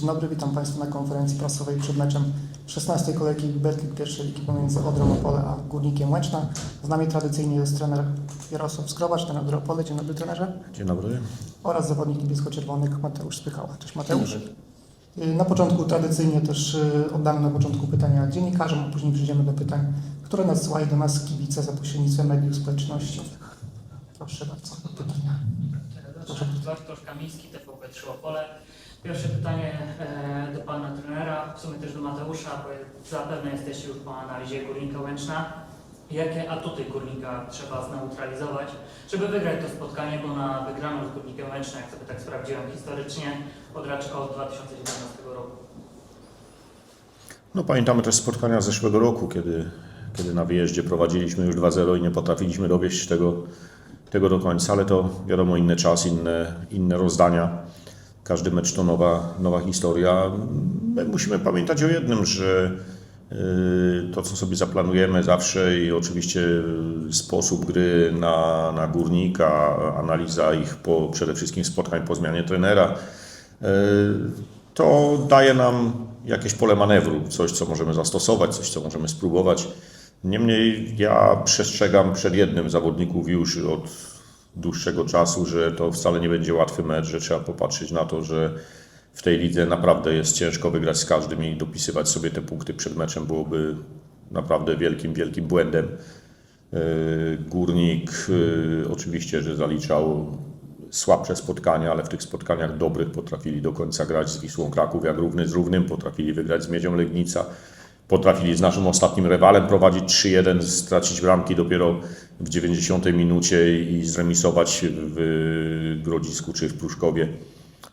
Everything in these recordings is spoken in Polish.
Dzień dobry, witam Państwa na konferencji prasowej przed meczem 16 kolejki Berklik pierwszej ligi pomiędzy Odrą Opole a Górnikiem Łęczna. Z nami tradycyjnie jest trener Jarosław Skrobacz, ten Odry Opole. Dzień dobry trenerze. Dzień dobry. Oraz zawodnik niebiesko-czerwonych Mateusz Spychała. Cześć Mateusz. Y, Na początku tradycyjnie też y, oddamy na początku pytania dziennikarzom, a później przejdziemy do pytań, które nadsyłają do nas kibice za pośrednictwem mediów społecznościowych. Proszę bardzo, pytania. Proszę. Bartosz Kamiński, TVP 3 Opole. Pierwsze pytanie e, do Pana trenera, w sumie też do Mateusza, bo zapewne jesteście już po analizie Górnika Łęczna. Jakie atuty Górnika trzeba zneutralizować, żeby wygrać to spotkanie, bo na wygraną z Górnikiem Łęczna, jak sobie tak sprawdziłem historycznie, Odra czeka od 2017 roku. No pamiętamy też spotkania z zeszłego roku, kiedy, kiedy na wyjeździe prowadziliśmy już 2-0 i nie potrafiliśmy dowieść tego, tego do końca, ale to wiadomo inny czas, inne, inne rozdania. Każdy mecz to nowa, nowa historia. My musimy pamiętać o jednym, że yy, to, co sobie zaplanujemy zawsze i oczywiście yy, sposób gry na, na górnika, analiza ich po, przede wszystkim spotkań po zmianie trenera, yy, to daje nam jakieś pole manewru, coś, co możemy zastosować, coś, co możemy spróbować. Niemniej ja przestrzegam przed jednym zawodników już od dłuższego czasu, że to wcale nie będzie łatwy mecz, że trzeba popatrzeć na to, że w tej lidze naprawdę jest ciężko wygrać z każdym i dopisywać sobie te punkty przed meczem byłoby naprawdę wielkim, wielkim błędem. Yy, Górnik yy, oczywiście, że zaliczał słabsze spotkania, ale w tych spotkaniach dobrych potrafili do końca grać z Wisłą Kraków jak równy z równym, potrafili wygrać z Miedzią Legnica, potrafili z naszym ostatnim rywalem prowadzić 3-1, stracić bramki dopiero w 90 minucie i zremisować w Grodzisku czy w Pruszkowie.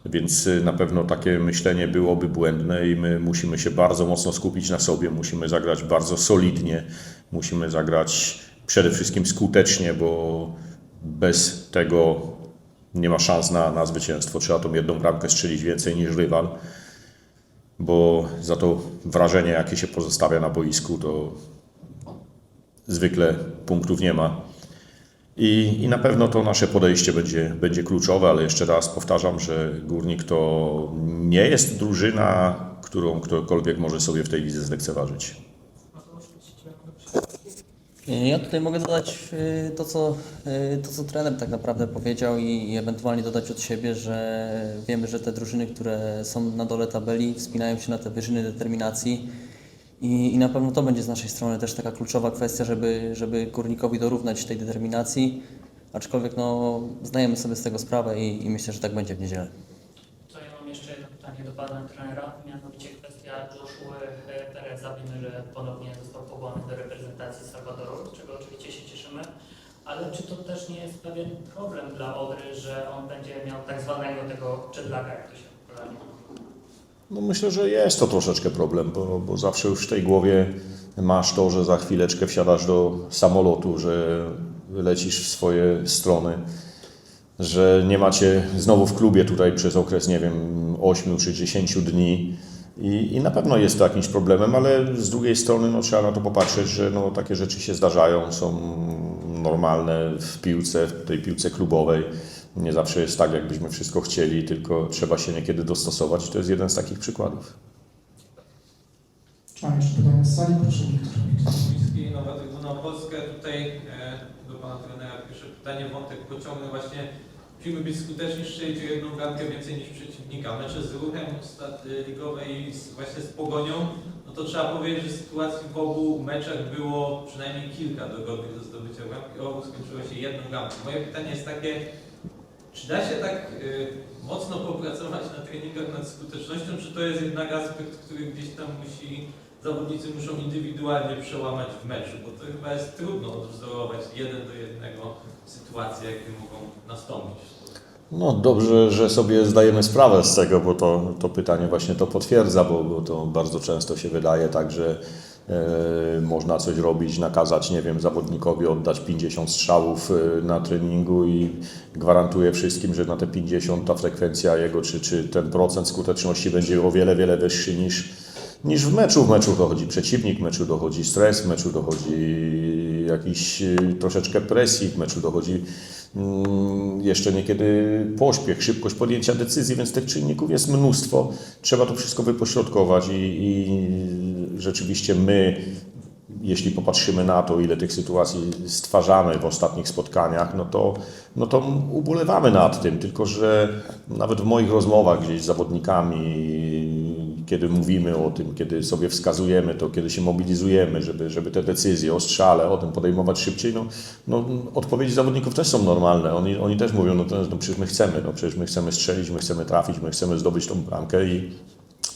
Więc y, na pewno takie myślenie byłoby błędne i my musimy się bardzo mocno skupić na sobie, musimy zagrać bardzo solidnie, musimy zagrać przede wszystkim skutecznie, bo bez tego nie ma szans na, na zwycięstwo. Trzeba tą jedną bramkę strzelić więcej niż rywal, bo za to wrażenie, jakie się pozostawia na boisku, to zwykle punktów nie ma. I, I na pewno to nasze podejście będzie, będzie kluczowe, ale jeszcze raz powtarzam, że Górnik to nie jest drużyna, którą ktokolwiek może sobie w tej lidze zlekceważyć. Ja tutaj mogę dodać y, to co, y, to, co trener tak naprawdę powiedział i, i ewentualnie dodać od siebie, że wiemy, że te drużyny, które są na dole tabeli, wspinają się na te wyżyny determinacji i, i na pewno to będzie z naszej strony też taka kluczowa kwestia, żeby, żeby Górnikowi dorównać tej determinacji, aczkolwiek no, zdajemy sobie z tego sprawę i, i myślę, że tak będzie w niedzielę. To ja mam jeszcze jedno pytanie do Pana trenera, mianowicie kwestia Joshua e, Pereza. Wiemy, że ponownie został powołany do reprezentacji Salwadoru, czego oczywiście się cieszymy. Ale czy to też nie jest pewien problem dla Odry, że on będzie miał tak zwanego tego jetlaga, jak to się popularnie mówi? No myślę, że jest to troszeczkę problem, bo, bo zawsze już w tej głowie masz to, że za chwileczkę wsiadasz do samolotu, że lecisz w swoje strony, że nie macie znowu w klubie tutaj przez okres, nie wiem, 8 czy 10 dni. I, I na pewno jest to jakimś problemem, ale z drugiej strony no, trzeba na to popatrzeć, że no, takie rzeczy się zdarzają, są normalne w piłce, w tej piłce klubowej. Nie zawsze jest tak, jakbyśmy wszystko chcieli, tylko trzeba się niekiedy dostosować i to jest jeden z takich przykładów. Czy mam jeszcze pytania z sali? Proszę Wiktor. Trybuna Polska. Tutaj e, do Pana trenera pierwsze pytanie, wątek pociągnę właśnie. Musimy być skuteczni, strzelić jedną bramkę więcej niż przeciwnika. Mecze z ruchem ligowej z, właśnie z Pogonią, no to trzeba powiedzieć, że sytuacji w obu meczach było przynajmniej kilka dogodnych do zdobycia bramki. Obu skończyło się jedną bramką. Moje pytanie jest takie, czy da się tak e, mocno popracować na treningach nad skutecznością, czy to jest jednak aspekt, który gdzieś tam musi zawodnicy muszą indywidualnie przełamać w meczu, bo to chyba jest trudno odwzorować jeden do jednego sytuacje, jakie mogą nastąpić. No dobrze, że sobie zdajemy sprawę z tego, bo to, to pytanie właśnie to potwierdza, bo, bo to bardzo często się wydaje tak, że można coś robić, nakazać, nie wiem, zawodnikowi oddać 50 strzałów e, na treningu i gwarantuję wszystkim, że na te 50 ta frekwencja jego, czy, czy ten procent skuteczności będzie o wiele, wiele wyższy niż, niż w meczu. W meczu dochodzi przeciwnik, w meczu dochodzi stres, w meczu dochodzi jakiś e, troszeczkę presji, w meczu dochodzi mm, jeszcze niekiedy pośpiech, szybkość podjęcia decyzji, więc tych czynników jest mnóstwo. Trzeba to wszystko wypośrodkować i, i rzeczywiście my jeśli popatrzymy na to, ile tych sytuacji stwarzamy w ostatnich spotkaniach, no to, no to ubolewamy nad tym. Tylko, że nawet w moich rozmowach gdzieś z zawodnikami, kiedy mówimy o tym, kiedy sobie wskazujemy to, kiedy się mobilizujemy, żeby, żeby te decyzje o strzale, o tym podejmować szybciej, no, no odpowiedzi zawodników też są normalne. Oni, oni też mówią, no, to, no przecież my chcemy, no przecież my chcemy strzelić, my chcemy trafić, my chcemy zdobyć tą bramkę i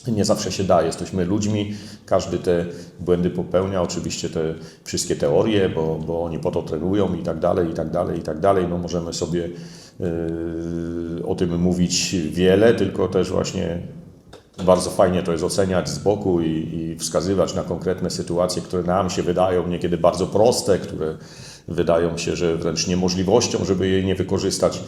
nie zawsze się da. Jesteśmy ludźmi, każdy te błędy popełnia, oczywiście te wszystkie teorie, bo, bo oni po to trenują i tak dalej, i tak dalej, i tak dalej. No możemy sobie yy, o tym mówić wiele, tylko też właśnie bardzo fajnie to jest oceniać z boku i, i wskazywać na konkretne sytuacje, które nam się wydają niekiedy bardzo proste, które wydają się, że wręcz niemożliwością, żeby jej nie wykorzystać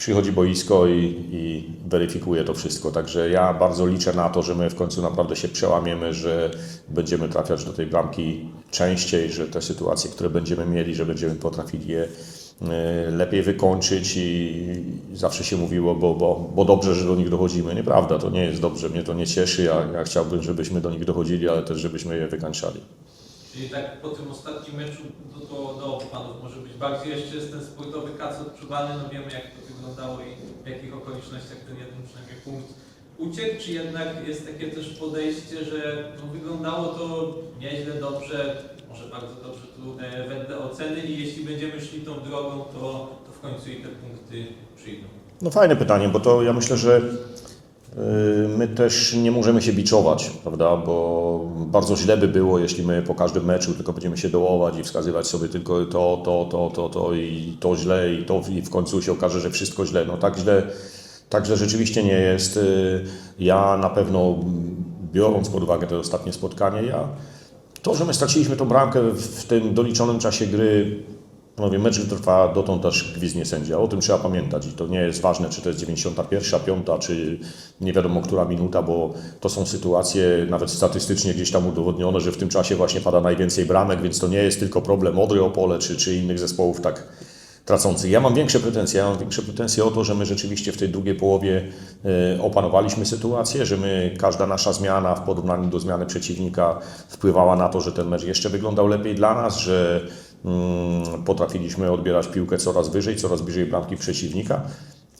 przychodzi boisko i, i weryfikuje to wszystko. Także ja bardzo liczę na to, że my w końcu naprawdę się przełamiemy, że będziemy trafiać do tej bramki częściej, że te sytuacje, które będziemy mieli, że będziemy potrafili je e, lepiej wykończyć i zawsze się mówiło, bo, bo, bo dobrze, że do nich dochodzimy. Nieprawda, to nie jest dobrze, mnie to nie cieszy, ja, ja chciałbym, żebyśmy do nich dochodzili, ale też żebyśmy je wykańczali. Czyli tak po tym ostatnim meczu do, do, panów może być bardziej jeszcze jest ten sportowy kac odczuwany, no wiemy jak to wyglądało i w jakich okolicznościach ten jeden przynajmniej punkt uciekł, czy jednak jest takie też podejście, że no, wyglądało to nieźle, dobrze, może bardzo dobrze tu e, wedle oceny i jeśli będziemy szli tą drogą, to, to w końcu i te punkty przyjdą. No fajne pytanie, bo to ja myślę, że my też nie możemy się biczować, prawda? Bo bardzo źle by było, jeśli my po każdym meczu tylko będziemy się dołować i wskazywać sobie tylko to, to, to, to, to i to źle i to i w końcu się okaże, że wszystko źle. No tak źle, tak źle rzeczywiście nie jest. Y, Ja na pewno biorąc pod uwagę te ostatnie spotkanie, ja to, że my straciliśmy tą bramkę w tym doliczonym czasie gry, Panowie, mecz trwa dotąd aż gwizdnie sędzia. O tym trzeba pamiętać i to nie jest ważne, czy to jest 91, 5, czy nie wiadomo która minuta, bo to są sytuacje nawet statystycznie gdzieś tam udowodnione, że w tym czasie właśnie pada najwięcej bramek, więc to nie jest tylko problem Odry Opole czy, czy innych zespołów tak tracących. Ja mam większe pretensje. Ja mam większe pretensje o to, że my rzeczywiście w tej drugiej połowie e, opanowaliśmy sytuację, że my, każda nasza zmiana w porównaniu do zmiany przeciwnika wpływała na to, że ten mecz jeszcze wyglądał lepiej dla nas, że potrafiliśmy odbierać piłkę coraz wyżej, coraz bliżej bramki przeciwnika.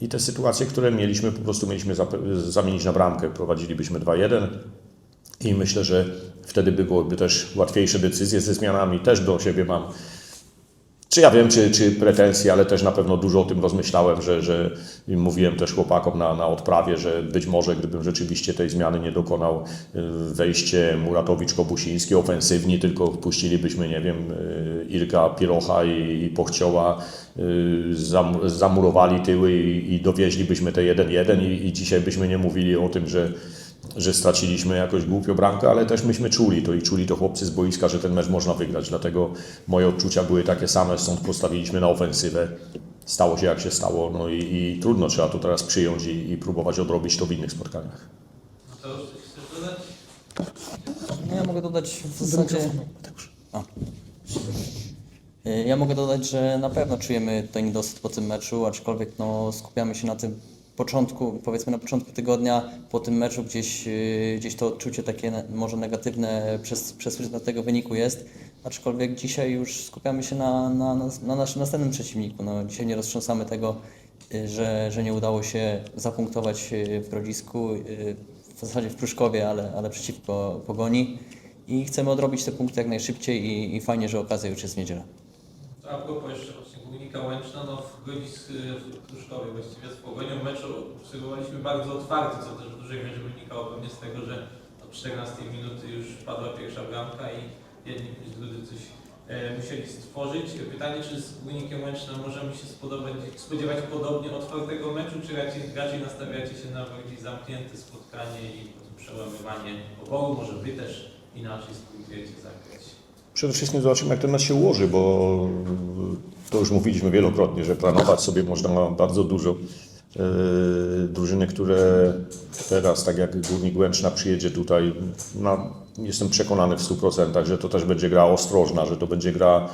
I te sytuacje, które mieliśmy, po prostu mieliśmy zamienić na bramkę. Prowadzilibyśmy 2-1 i myślę, że wtedy byłoby też łatwiejsze decyzje ze zmianami. Też do siebie mam czy ja wiem, czy, czy pretensje, ale też na pewno dużo o tym rozmyślałem, że, że mówiłem też chłopakom na, na odprawie, że być może gdybym rzeczywiście tej zmiany nie dokonał, y, wejście Muratowicz-Kobusiński ofensywni, tylko wpuścilibyśmy, nie wiem, y, Irka Pierocha i, i Pochcioła, y, zam, zamurowali tyły i, i dowieźlibyśmy te 1-1 i, i dzisiaj byśmy nie mówili o tym, że że straciliśmy jakoś głupio bramkę, ale też myśmy czuli to i czuli to chłopcy z boiska, że ten mecz można wygrać. Dlatego moje odczucia były takie same, stąd postawiliśmy na ofensywę. Stało się jak się stało, no i, i trudno trzeba to teraz przyjąć i, i próbować odrobić to w innych spotkaniach. No dodać? No ja mogę dodać w zasadzie... Y, Ja mogę dodać, że na pewno czujemy tutaj niedosyt po tym meczu, aczkolwiek no, skupiamy się na tym początku, powiedzmy na początku tygodnia, po tym meczu gdzieś, y, gdzieś to odczucie takie może negatywne przez, przez tego wyniku jest, aczkolwiek dzisiaj już skupiamy się na, na, na, na naszym następnym przeciwniku. No, dzisiaj nie roztrząsamy tego, y, że, że nie udało się zapunktować y, w Grodzisku, w zasadzie w Pruszkowie, ale, ale przeciwko Pogoni i chcemy odrobić te punkty jak najszybciej i, i fajnie, że okazja już jest w niedzielę. A propos jeszcze Górnika Łęczna, no w Grodzisku, w Pruszkowie właściwie z Pogonią meczu obserwowaliśmy bardzo otwarty, co też w dużej mierze wynikało pewnie z tego, że od 14 minuty już padła pierwsza bramka i jedni bądź drudzy coś e, musieli stworzyć. Pytanie, czy z Górnikiem Łęczna możemy się spodobać, spodziewać podobnie otwartego meczu, czy raczej, raczej nastawiacie się na bardziej zamknięte spotkanie i przełamywanie oboru, może wy też inaczej spróbujecie zagrać? Przede wszystkim zobaczymy, jak ten mecz się ułoży, bo to już mówiliśmy wielokrotnie, że planować sobie można bardzo dużo. Yy, Drużyny, które teraz, tak jak Górnik Łęczna przyjedzie tutaj, no, jestem przekonany w 100%, że to też będzie gra ostrożna, że to będzie gra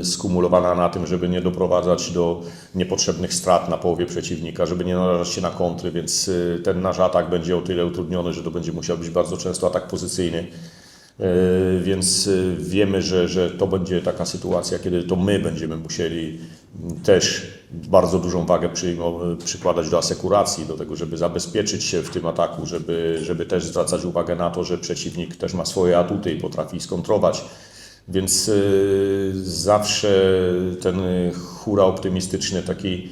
y, skumulowana na tym, żeby nie doprowadzać do niepotrzebnych strat na połowie przeciwnika, żeby nie narażać się na kontry, więc y, ten nasz atak będzie o tyle utrudniony, że to będzie musiał być bardzo często atak pozycyjny. E, Więc e, wiemy, że, że to będzie taka sytuacja, kiedy to my będziemy musieli też bardzo dużą wagę przyjmo- przykładać do asekuracji, do tego, żeby zabezpieczyć się w tym ataku, żeby, żeby też zwracać uwagę na to, że przeciwnik też ma swoje atuty i potrafi skontrować. Więc zawsze ten hura optymistyczny, taki,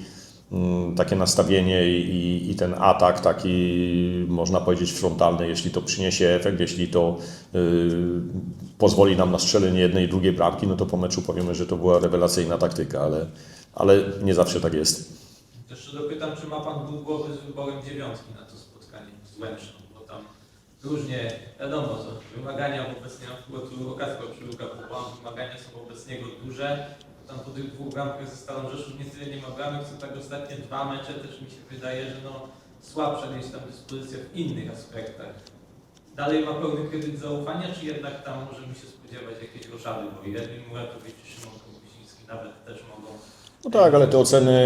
takie nastawienie i, i ten atak taki, można powiedzieć, frontalny, jeśli to przyniesie efekt, jeśli to y, pozwoli nam na strzelenie jednej i drugiej bramki, no to po meczu powiemy, że to była rewelacyjna taktyka, ale, ale nie zawsze tak jest. Jeszcze dopytam, czy ma Pan ból głowy z wyborem dziewiątki na to spotkanie z Łęczną, bo tam różnie, wiadomo, że wymagania wobec nie, na przykład tu Przyluka powołał, wymagania są wobec niego duże, tam po tych dwóch bramkach ze Stalą Rzeszów nie tyle nie ma bramek, co tak ostatnie dwa mecze też mi się wydaje, że no słabsza gdzieś tam dyspozycja w innych aspektach. Dalej ma pełny kredyt zaufania, czy jednak tam możemy się spodziewać jakiejś roszady, bo i Edwin Muratowicz i Szymon Kołusiński nawet też mogą No tak, ale te oceny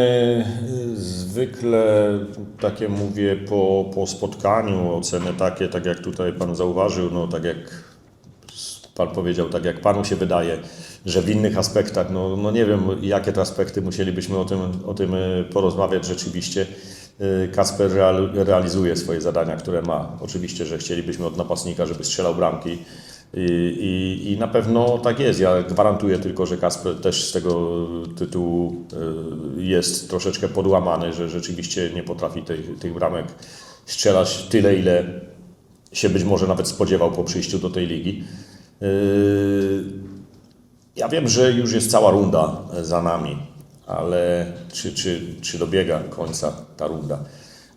y, zwykle takie mówię po, po spotkaniu, oceny takie, tak jak tutaj Pan zauważył, no tak jak Pan powiedział, tak jak Panu się wydaje, że w innych aspektach, no, no nie wiem jakie te aspekty musielibyśmy o tym, o tym y, porozmawiać rzeczywiście. Y, Kasper real, realizuje swoje zadania, które ma. Oczywiście, że chcielibyśmy od napastnika, żeby strzelał bramki. I, i, I na pewno tak jest. Ja gwarantuję tylko, że Kasper też z tego tytułu y, jest troszeczkę podłamany, że rzeczywiście nie potrafi tych, tych bramek strzelać tyle, ile się być może nawet spodziewał po przyjściu do tej ligi. Ja wiem, że już jest cała runda za nami, ale czy, czy, czy dobiega końca ta runda?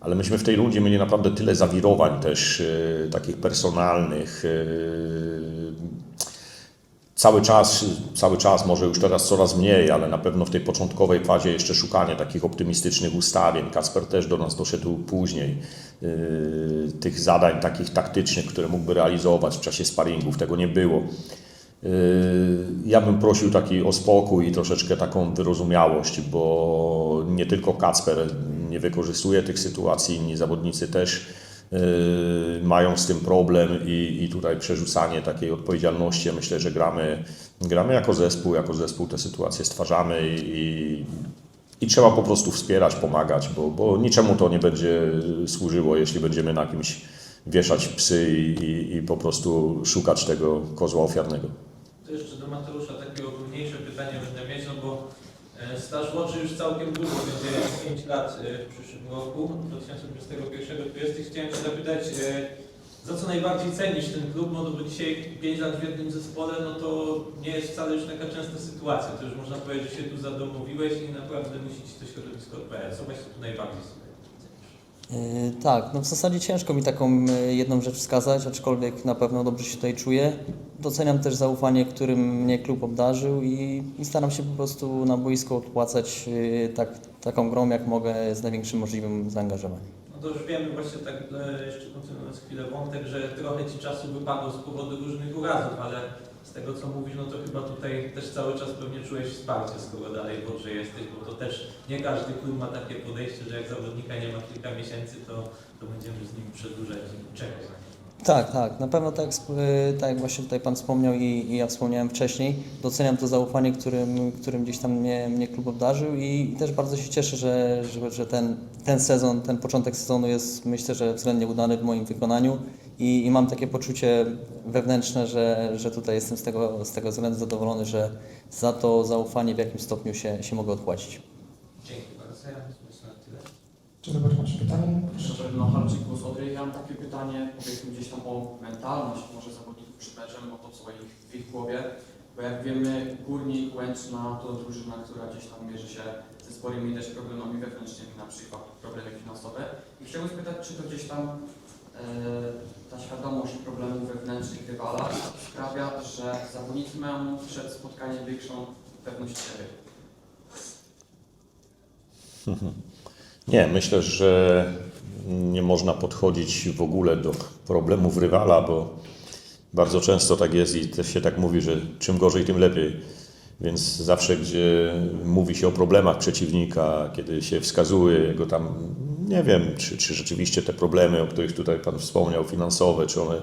Ale myśmy w tej rundzie mieli naprawdę tyle zawirowań też y, takich personalnych. y, cały czas, cały czas, może już teraz coraz mniej, ale na pewno w tej początkowej fazie jeszcze szukanie takich optymistycznych ustawień. Kasper też do nas doszedł później. Tych zadań takich taktycznych, które mógłby realizować w czasie sparingów, tego nie było. Yy, Ja bym prosił taki o spokój i troszeczkę taką wyrozumiałość, bo nie tylko Kacper nie wykorzystuje tych sytuacji, inni zawodnicy też yy, mają z tym problem i, i tutaj przerzucanie takiej odpowiedzialności. Myślę, że gramy, gramy jako zespół, jako zespół te sytuacje stwarzamy i, i trzeba po prostu wspierać, pomagać, bo, bo niczemu to nie będzie służyło, jeśli będziemy na kimś wieszać psy i, i, i po prostu szukać tego kozła ofiarnego. Mateusza takie ogólniejsze pytanie będę mieć, no bo e, staż Łodzi już całkiem długo, będzie 5 lat e, w przyszłym roku, 2021 tu jesteś. Chciałem Cię zapytać, e, za co najbardziej cenisz ten klub, no bo dzisiaj 5 lat w jednym zespole, no to nie jest wcale już taka częsta sytuacja. To już można powiedzieć, że się tu zadomowiłeś i naprawdę musi Ci to środowisko odpowiadać. Co właśnie tu najbardziej sobie Tak, no w zasadzie ciężko mi taką yy, jedną rzecz wskazać, aczkolwiek na pewno dobrze się tutaj czuję. Doceniam też zaufanie, którym mnie klub obdarzył i, i staram się po prostu na boisko odpłacać yy, tak, taką grą, jak mogę, z największym możliwym zaangażowaniem. No to już wiemy właśnie tak e, jeszcze kontynuując chwilę wątek, że trochę Ci czasu wypadło z powodu różnych urazów, ale z tego co mówisz, no to chyba tutaj też cały czas pewnie czułeś wsparcie, skoro dalej Odrze jesteś, bo to też nie każdy klub ma takie podejście, że jak zawodnika nie ma kilka miesięcy, to, to będziemy z nim przedłużać i czekać. Tak, tak. Na pewno tak, y, tak jak właśnie tutaj Pan wspomniał i, i ja wspomniałem wcześniej, doceniam to zaufanie, którym, którym gdzieś tam mnie, mnie klub obdarzył i, też bardzo się cieszę, że, że, że ten, ten sezon, ten początek sezonu jest myślę, że względnie udany w moim wykonaniu i, i mam takie poczucie wewnętrzne, że, że tutaj jestem z tego, z tego względu zadowolony, że za to zaufanie w jakimś stopniu się, się mogę odpłacić bardzo, ja myślę na tyle. Czy Robert masz pytanie? Proszę na Harczyku z Odry. Ja mam takie pytanie, powiedzmy gdzieś tam o mentalność może zawodników przed meczem, o to co ich, w ich głowie. Bo jak wiemy, Górnik, Łęczna to drużyna, która gdzieś tam mierzy się ze sporymi też problemami wewnętrznymi, na przykład problemy finansowe. I chciałbym spytać, czy to gdzieś tam e, ta świadomość problemów wewnętrznych rywala sprawia, że zawodnicy mają przed spotkaniem większą pewność siebie. Nie, myślę, że nie można podchodzić w ogóle do problemów rywala, bo bardzo często tak jest i też się tak mówi, że czym gorzej, tym lepiej. Więc zawsze, gdzie mówi się o problemach przeciwnika, kiedy się wskazuje jego tam, nie wiem, czy, czy rzeczywiście te problemy, o których tutaj Pan wspomniał, finansowe, czy one,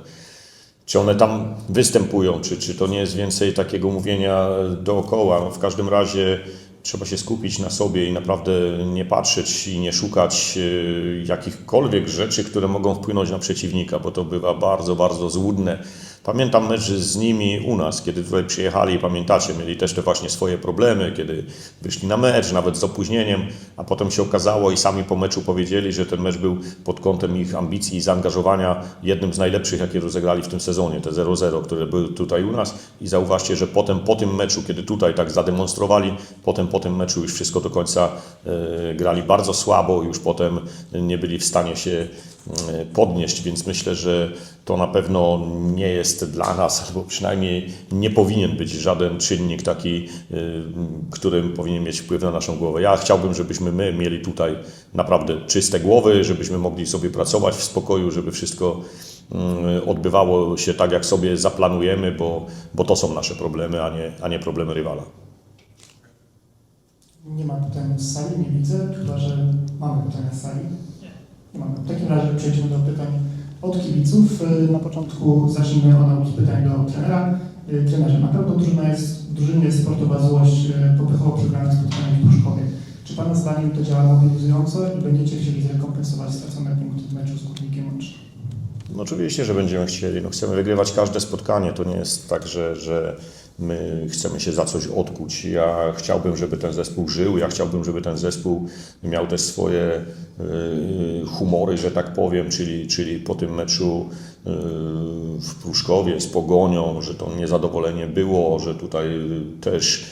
czy one tam występują, czy, czy to nie jest więcej takiego mówienia dookoła. No, w każdym razie trzeba się skupić na sobie i naprawdę nie patrzeć i nie szukać e, jakichkolwiek rzeczy, które mogą wpłynąć na przeciwnika, bo to bywa bardzo, bardzo złudne. Pamiętam mecz z nimi u nas, kiedy tutaj przyjechali, pamiętacie, mieli też te właśnie swoje problemy, kiedy wyszli na mecz, nawet z opóźnieniem, a potem się okazało i sami po meczu powiedzieli, że ten mecz był pod kątem ich ambicji i zaangażowania jednym z najlepszych, jakie rozegrali w tym sezonie, te 0-0, które były tutaj u nas. I zauważcie, że potem po tym meczu, kiedy tutaj tak zademonstrowali, potem po tym meczu już wszystko do końca e, grali bardzo słabo, już potem nie byli w stanie się podnieść, więc myślę, że to na pewno nie jest dla nas, albo przynajmniej nie powinien być żaden czynnik taki, y, który powinien mieć wpływ na naszą głowę. Ja chciałbym, żebyśmy my mieli tutaj naprawdę czyste głowy, żebyśmy mogli sobie pracować w spokoju, żeby wszystko y, odbywało się tak, jak sobie zaplanujemy, bo, bo to są nasze problemy, a nie, a nie problemy rywala. Nie ma pytań z sali, nie widzę, chyba że mamy pytania z sali. W takim razie przejdziemy do pytań od kibiców. Y, Na początku zacznijmy od pytań do trenera. Y, Trenerze, na pewno drużyna jest, drużynie jest sportowa złość y, po pechowo przegranych spotkaniach w Pruszkowie. Czy Pana zdaniem to działa mobilizująco i będziecie chcieli zrekompensować stracone punkty w meczu z Górnikiem Łącznym? No oczywiście, że będziemy chcieli. No chcemy wygrywać każde spotkanie. To nie jest tak, że, że my chcemy się za coś odkuć. Ja chciałbym, żeby ten zespół żył. Ja chciałbym, żeby ten zespół miał też swoje y, humory, że tak powiem, czyli, czyli po tym meczu y, w Pruszkowie z Pogonią, że to niezadowolenie było, że tutaj też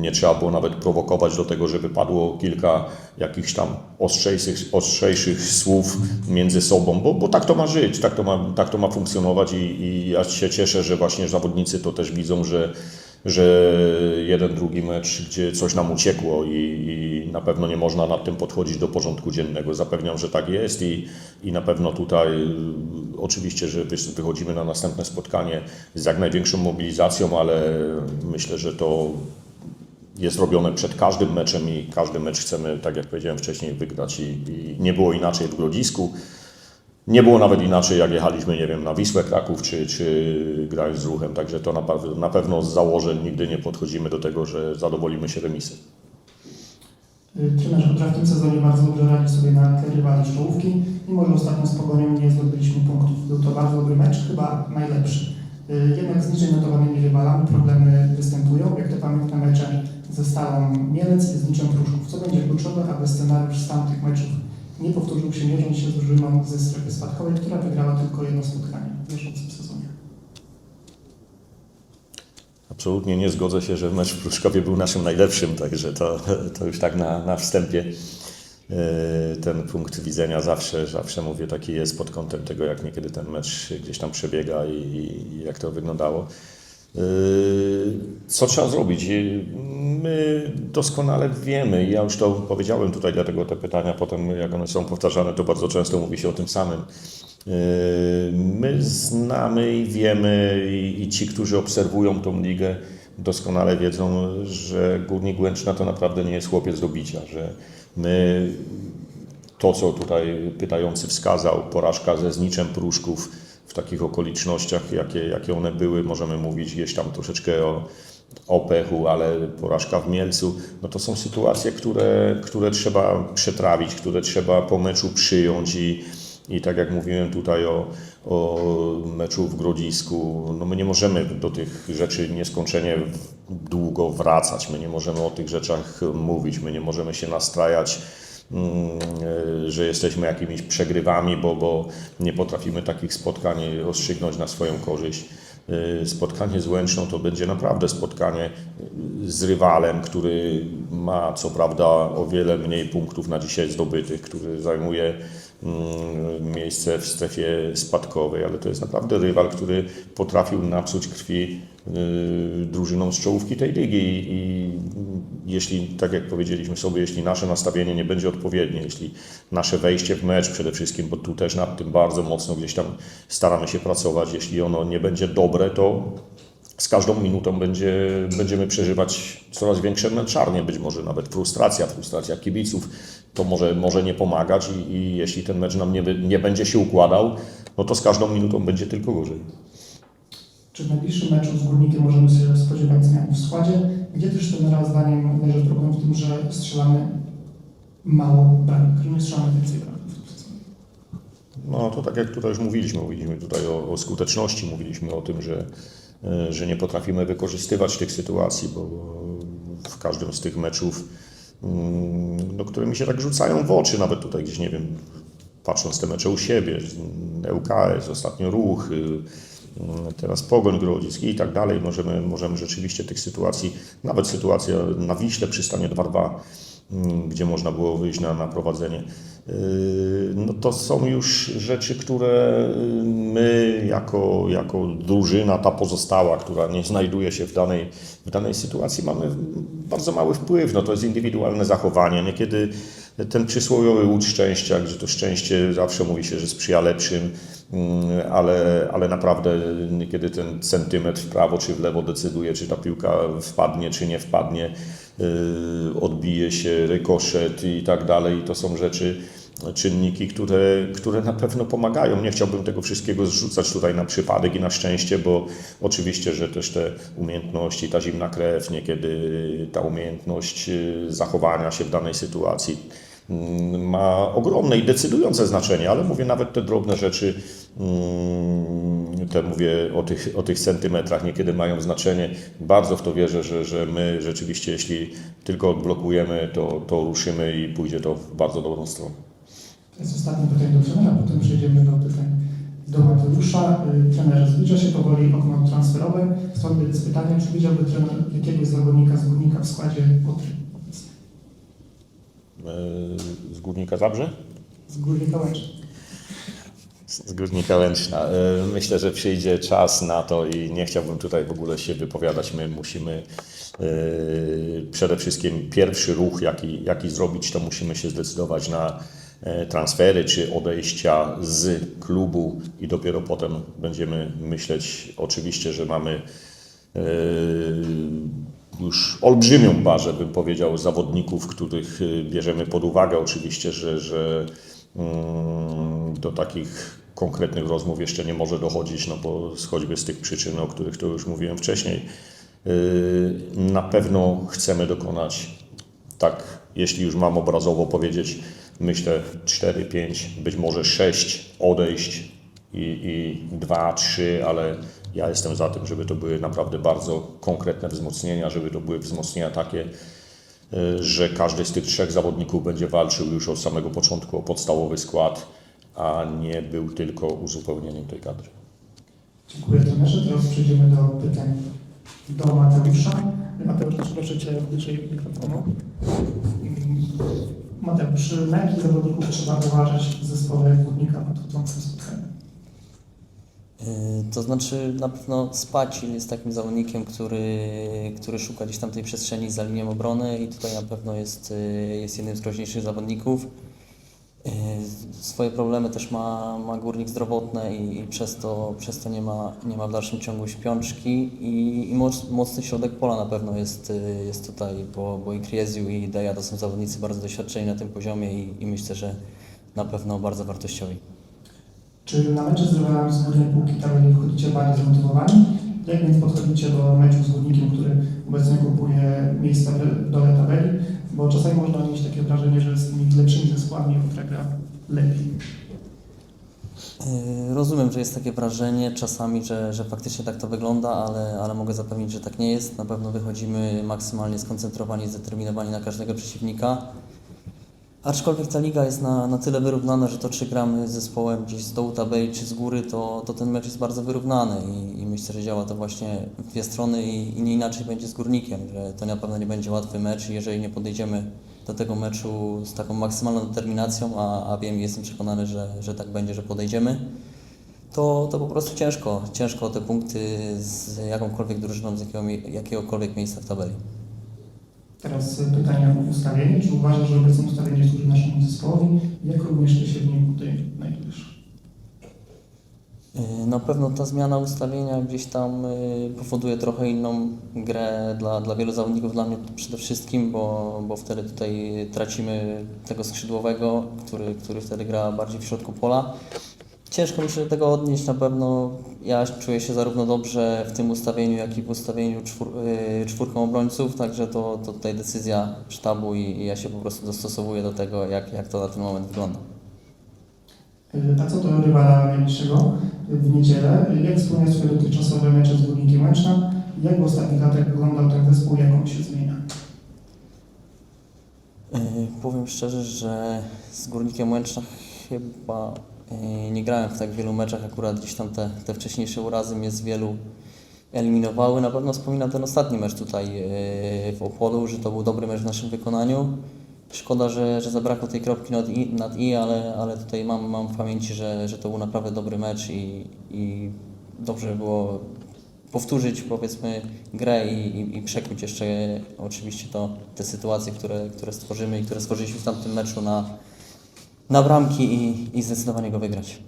nie trzeba było nawet prowokować do tego, żeby padło kilka jakichś tam ostrzejszych, ostrzejszych słów między sobą, bo, bo tak to ma żyć, tak to ma, tak to ma funkcjonować i, i ja się cieszę, że właśnie zawodnicy to też widzą, że, że jeden, drugi mecz, gdzie coś nam uciekło i, i na pewno nie można nad tym podchodzić do porządku dziennego. Zapewniam, że tak jest i, i na pewno tutaj y, oczywiście, że wy- wychodzimy na następne spotkanie z jak największą mobilizacją, ale myślę, że to jest robione przed każdym meczem i każdy mecz chcemy, tak jak powiedziałem wcześniej, wygrać i, i nie było inaczej w Grodzisku. Nie było nawet inaczej, jak jechaliśmy, nie wiem, na Wisłę Kraków, czy, czy grając z ruchem, także to na, na pewno z założeń nigdy nie podchodzimy do tego, że zadowolimy się remisem. Y, Trenerze, Odra w tym sezonie bardzo dobrze radzi sobie na tle rywali czołówki, mimo że ostatnio z Pogonią nie zdobyliśmy punktów. Był to bardzo dobry mecz, chyba najlepszy. Y, Jednak z niżej notowanymi rywalami problemy występują, jak te pamiętne mecze ze Stalą Mielec i z Niczem Pruszków. Co będzie kluczowe, aby scenariusz z tamtych meczów nie powtórzył się, mierząc się z drużyną ze strefy spadkowej, która wygrała tylko jedno spotkanie w bieżącym sezonie. Absolutnie nie zgodzę się, że mecz w Pruszkowie był naszym najlepszym, także to, to już tak na, na wstępie e, ten punkt widzenia zawsze, zawsze mówię, taki jest pod kątem tego, jak niekiedy ten mecz gdzieś tam przebiega i, i jak to wyglądało. E, Co trzeba zrobić? My doskonale wiemy, ja już to powiedziałem tutaj, dlatego te pytania potem, jak one są powtarzane, to bardzo często mówi się o tym samym. Yy, My znamy i wiemy, i, i ci, którzy obserwują tą ligę, doskonale wiedzą, że Górnik Łęczna to naprawdę nie jest chłopiec do bicia, że my to, co tutaj pytający wskazał, porażka ze Zniczem Pruszków w takich okolicznościach, jakie, jakie one były, możemy mówić gdzieś tam troszeczkę o, o pechu, ale porażka w Mielcu, no to są sytuacje, które, które trzeba przetrawić, które trzeba po meczu przyjąć i, i tak jak mówiłem tutaj o, o meczu w Grodzisku, no my nie możemy do tych rzeczy nieskończenie długo wracać, my nie możemy o tych rzeczach mówić, my nie możemy się nastrajać mm, że jesteśmy jakimiś przegrywami, bo, bo nie potrafimy takich spotkań rozstrzygnąć na swoją korzyść. E, Spotkanie z Łęczną to będzie naprawdę spotkanie e, z rywalem, który ma co prawda o wiele mniej punktów na dzisiaj zdobytych, który zajmuje mm, miejsce w strefie spadkowej, ale to jest naprawdę rywal, który potrafił napsuć krwi y, drużyną z czołówki tej ligi i jeśli, tak jak powiedzieliśmy sobie, jeśli nasze nastawienie nie będzie odpowiednie, jeśli nasze wejście w mecz przede wszystkim, bo tu też nad tym bardzo mocno gdzieś tam staramy się pracować, jeśli ono nie będzie dobre, to z każdą minutą będzie, będziemy przeżywać coraz większe męczarnie, być może nawet frustracja, frustracja kibiców. To może, może nie pomagać i, i jeśli ten mecz nam nie, nie będzie się układał, no to z każdą minutą będzie tylko gorzej. Czy w najbliższym meczu z Górnikiem możemy się spodziewać zmian w składzie? Gdzie też trenera zdaniem leży problem w tym, że strzelamy mało bramek, nie strzelamy więcej bramek? No to tak jak tutaj już mówiliśmy, mówiliśmy tutaj o, o skuteczności, mówiliśmy o tym, że, e, że nie potrafimy wykorzystywać tych sytuacji, bo w każdym z tych meczów, mm, no, które mi się tak rzucają w oczy, nawet tutaj gdzieś, nie wiem, patrząc te mecze u siebie, ŁKS, ostatnio Ruch, teraz Pogoń Grodzisk i tak dalej, możemy, możemy rzeczywiście tych sytuacji, nawet sytuacja na Wiśle przy stanie 2-2, mm, gdzie można było wyjść na, na prowadzenie, Yy, no to są już rzeczy, które yy, my jako, jako drużyna, ta pozostała, która nie znajduje się w danej, w danej sytuacji, mamy bardzo mały wpływ. No to jest indywidualne zachowanie. Niekiedy ten przysłowiowy łód szczęścia, gdzie to szczęście zawsze mówi się, że sprzyja lepszym, mm, ale, ale naprawdę niekiedy ten centymetr w prawo czy w lewo decyduje, czy ta piłka wpadnie, czy nie wpadnie, yy, odbije się, rykoszet i tak dalej. To są rzeczy, czynniki, które, które na pewno pomagają. Nie chciałbym tego wszystkiego zrzucać tutaj na przypadek i na szczęście, bo oczywiście, że też te umiejętności, ta zimna krew, niekiedy ta umiejętność yy, zachowania się w danej sytuacji mm, ma ogromne i decydujące znaczenie, ale mówię nawet te drobne rzeczy, mm, te mówię o tych, o tych centymetrach, niekiedy mają znaczenie. Bardzo w to wierzę, że, że my rzeczywiście, jeśli tylko odblokujemy, to, to ruszymy i pójdzie to w bardzo dobrą stronę. To jest ostatnie pytanie do trenera, potem przejdziemy do pytań do Mateusza. Y, Trenerze, zbliża się powoli okno transferowe. Stąd pytanie, czy widziałby trener jakiegoś zawodnika z Górnika w składzie Potry? Yy, Z Górnika Zabrze? Z Górnika Łęczna. Z Górnika Łęczna. E, Myślę, że przyjdzie czas na to i nie chciałbym tutaj w ogóle się wypowiadać. My musimy przede wszystkim pierwszy ruch, jaki, jaki zrobić, to musimy się zdecydować na transfery czy odejścia z klubu i dopiero potem będziemy myśleć oczywiście, że mamy e, już olbrzymią barzę, bym powiedział, zawodników, których y, bierzemy pod uwagę. Oczywiście, że, że mm, do takich konkretnych rozmów jeszcze nie może dochodzić, no bo choćby z tych przyczyn, o których to już mówiłem wcześniej. Na pewno chcemy dokonać, tak, jeśli już mam obrazowo powiedzieć, myślę 4, 5, być może 6 odejść i, i 2, 3, ale ja jestem za tym, żeby to były naprawdę bardzo konkretne wzmocnienia, żeby to były wzmocnienia takie, y, że każdy z tych trzech zawodników będzie walczył już od samego początku o podstawowy skład, a nie był tylko uzupełnieniem tej kadry. Dziękuję trenerze. Teraz przejdziemy do pytań do Mateusza. Mateusz, proszę Cię bliżej mikrofonu. Mateusz, na jakich zawodników trzeba uważać w zespole Górnika na nadchodzącym spotkaniu? Yy, To znaczy na pewno Spacil jest takim zawodnikiem, który, który szuka gdzieś tam tej przestrzeni za linią obrony i tutaj na pewno jest, yy, jest jednym z groźniejszych zawodników. Yy, Swoje problemy też ma, ma górnik zdrowotne i, i przez, to, przez to nie ma, nie ma w dalszym ciągu śpiączki i, i moc, mocny środek pola na pewno jest, yy, jest tutaj, bo, bo i Krieziu i Deja to są zawodnicy bardzo doświadczeni na tym poziomie i, i myślę, że na pewno bardzo wartościowi. Czy na mecze z z górnej półki tabeli wchodzicie bardziej zmotywowani? Jak więc podchodzicie do meczu z Górnikiem, który obecnie kupuje miejsca w dole tabeli? Bo czasami można mieć takie wrażenie, że z tymi lepszymi zespołami Łotra gra lepiej. Yy, Rozumiem, że jest takie wrażenie czasami, że, że faktycznie tak to wygląda, ale, ale mogę zapewnić, że tak nie jest. Na pewno wychodzimy maksymalnie skoncentrowani, zdeterminowani na każdego przeciwnika. Aczkolwiek ta liga jest na, na tyle wyrównana, że to czy gramy z zespołem gdzieś z dołu tabeli czy z góry, to, to ten mecz jest bardzo wyrównany i, i myślę, że działa to właśnie w dwie strony i, i nie inaczej będzie z górnikiem, że to na pewno nie będzie łatwy mecz i jeżeli nie podejdziemy do tego meczu z taką maksymalną determinacją, a, a wiem i jestem przekonany, że, że tak będzie, że podejdziemy, to, to po prostu ciężko, ciężko o te punkty z jakąkolwiek drużyną, z jakiego, jakiegokolwiek miejsca w tabeli. Teraz e, pytania o ustawienie. Czy uważasz, że obecne ustawienie służy naszemu zespołowi? Jak również Ty się w nim tutaj znajdujesz? Y, Na pewno ta zmiana ustawienia gdzieś tam y, powoduje trochę inną grę dla, dla wielu zawodników, dla mnie przede wszystkim, bo, bo wtedy tutaj tracimy tego skrzydłowego, który, który wtedy gra bardziej w środku pola. Ciężko mi się do tego odnieść, na pewno ja czuję się zarówno dobrze w tym ustawieniu, jak i w ustawieniu czwór, y, czwórką obrońców, także to, to tutaj decyzja sztabu i, i ja się po prostu dostosowuję do tego, jak, jak to na ten moment wygląda. Y, A co do rywala najbliższego w niedzielę? Jak wspomniał swoje dotychczasowe mecze z Górnikiem Łęczna? Jak w ostatnich latach wyglądał ten zespół? Jak on się zmienia? Yy, Powiem szczerze, że z Górnikiem Łęczna chyba yy, nie grałem w tak wielu meczach, akurat gdzieś tam te, te wcześniejsze urazy mnie z wielu eliminowały. Na pewno wspominam ten ostatni mecz tutaj yy, w Opolu, że to był dobry mecz w naszym wykonaniu. Szkoda, że, że zabrakło tej kropki nad i, nad i ale, ale tutaj mam, mam w pamięci, że, że to był naprawdę dobry mecz i, i dobrze by było powtórzyć powiedzmy grę i, i, i przekuć jeszcze oczywiście to, te sytuacje, które, które stworzymy i które stworzyliśmy w tamtym meczu na, na bramki i, i zdecydowanie go wygrać.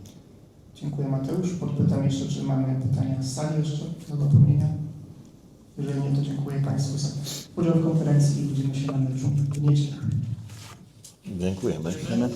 Dziękuję Mateusz. Podpytam jeszcze, czy mamy pytania z sali jeszcze do dopełnienia. Jeżeli nie, to dziękuję Państwu za udział w konferencji i widzimy się na meczu w niedzielę. Dziękujemy. Dziękujemy.